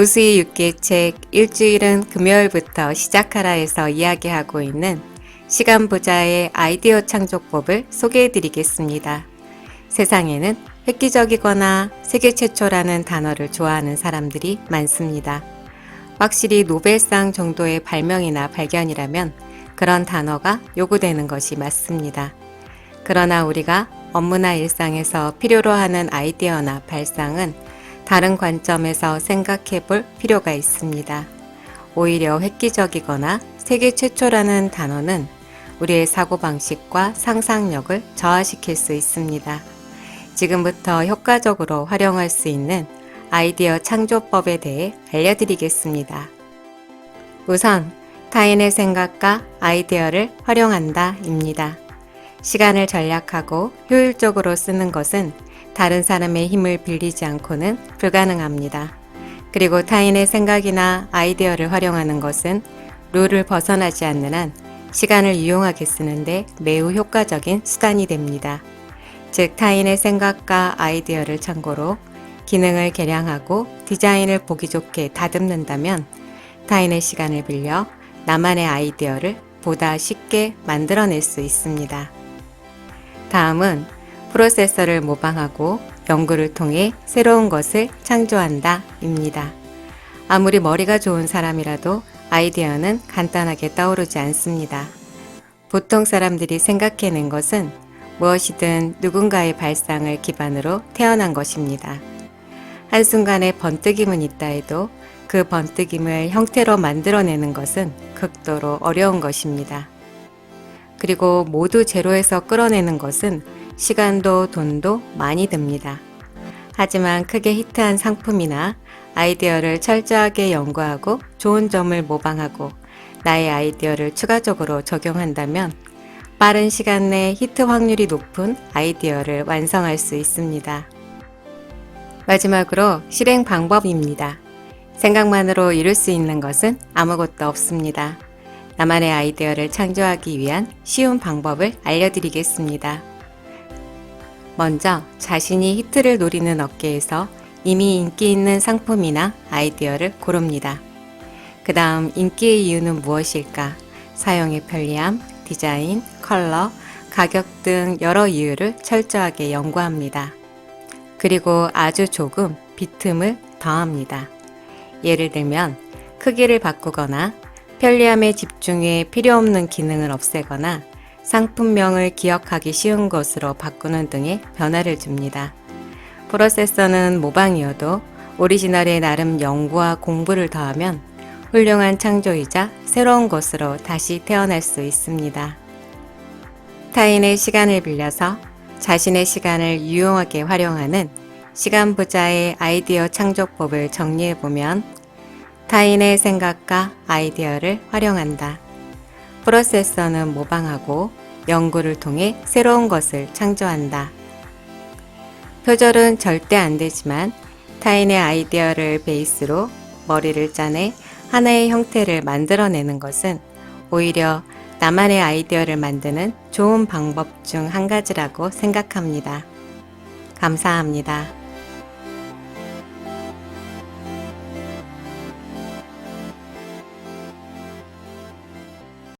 우수의 육기의 책 일주일은 금요일부터 시작하라에서 이야기하고 있는 시간 부자의 아이디어 창조법을 소개해 드리겠습니다. 세상에는 획기적이거나 세계 최초라는 단어를 좋아하는 사람들이 많습니다. 확실히 노벨상 정도의 발명이나 발견이라면 그런 단어가 요구되는 것이 맞습니다. 그러나 우리가 업무나 일상에서 필요로 하는 아이디어나 발상은 다른 관점에서 생각해 볼 필요가 있습니다. 오히려 획기적이거나 세계 최초라는 단어는 우리의 사고방식과 상상력을 저하시킬 수 있습니다. 지금부터 효과적으로 활용할 수 있는 아이디어 창조법에 대해 알려드리겠습니다. 우선 타인의 생각과 아이디어를 활용한다 입니다. 시간을 전략하고 효율적으로 쓰는 것은 다른 사람의 힘을 빌리지 않고는 불가능합니다. 그리고 타인의 생각이나 아이디어를 활용하는 것은 룰을 벗어나지 않는 한 시간을 유용하게 쓰는데 매우 효과적인 수단이 됩니다. 즉, 타인의 생각과 아이디어를 참고로 기능을 개량하고 디자인을 보기 좋게 다듬는다면 타인의 시간을 빌려 나만의 아이디어를 보다 쉽게 만들어낼 수 있습니다. 다음은 프로세서를 모방하고 연구를 통해 새로운 것을 창조한다 입니다. 아무리 머리가 좋은 사람이라도 아이디어는 간단하게 떠오르지 않습니다. 보통 사람들이 생각해낸 것은 무엇이든 누군가의 발상을 기반으로 태어난 것입니다. 한순간에 번뜩임은 있다 해도 그 번뜩임을 형태로 만들어내는 것은 극도로 어려운 것입니다. 그리고 모두 제로에서 끌어내는 것은 시간도 돈도 많이 듭니다. 하지만 크게 히트한 상품이나 아이디어를 철저하게 연구하고 좋은 점을 모방하고 나의 아이디어를 추가적으로 적용한다면 빠른 시간 내 히트 확률이 높은 아이디어를 완성할 수 있습니다. 마지막으로 실행 방법입니다. 생각만으로 이룰 수 있는 것은 아무것도 없습니다. 나만의 아이디어를 창조하기 위한 쉬운 방법을 알려드리겠습니다. 먼저 자신이 히트를 노리는 업계에서 이미 인기 있는 상품이나 아이디어를 고릅니다. 그 다음 인기의 이유는 무엇일까? 사용의 편리함, 디자인, 컬러, 가격 등 여러 이유를 철저하게 연구합니다. 그리고 아주 조금 빈틈을 더합니다. 예를 들면 크기를 바꾸거나 편리함에 집중해 필요 없는 기능을 없애거나 상품명을 기억하기 쉬운 것으로 바꾸는 등의 변화를 줍니다. 프로세서는 모방이어도 오리지널에 나름 연구와 공부를 더하면 훌륭한 창조이자 새로운 것으로 다시 태어날 수 있습니다. 타인의 시간을 빌려서 자신의 시간을 유용하게 활용하는 시간 부자의 아이디어 창조법을 정리해 보면 타인의 생각과 아이디어를 활용한다. 프로세서는 모방하고 연구를 통해 새로운 것을 창조한다. 표절은 절대 안 되지만 타인의 아이디어를 베이스로 머리를 짜내 하나의 형태를 만들어내는 것은 오히려 나만의 아이디어를 만드는 좋은 방법 중 한 가지라고 생각합니다. 감사합니다.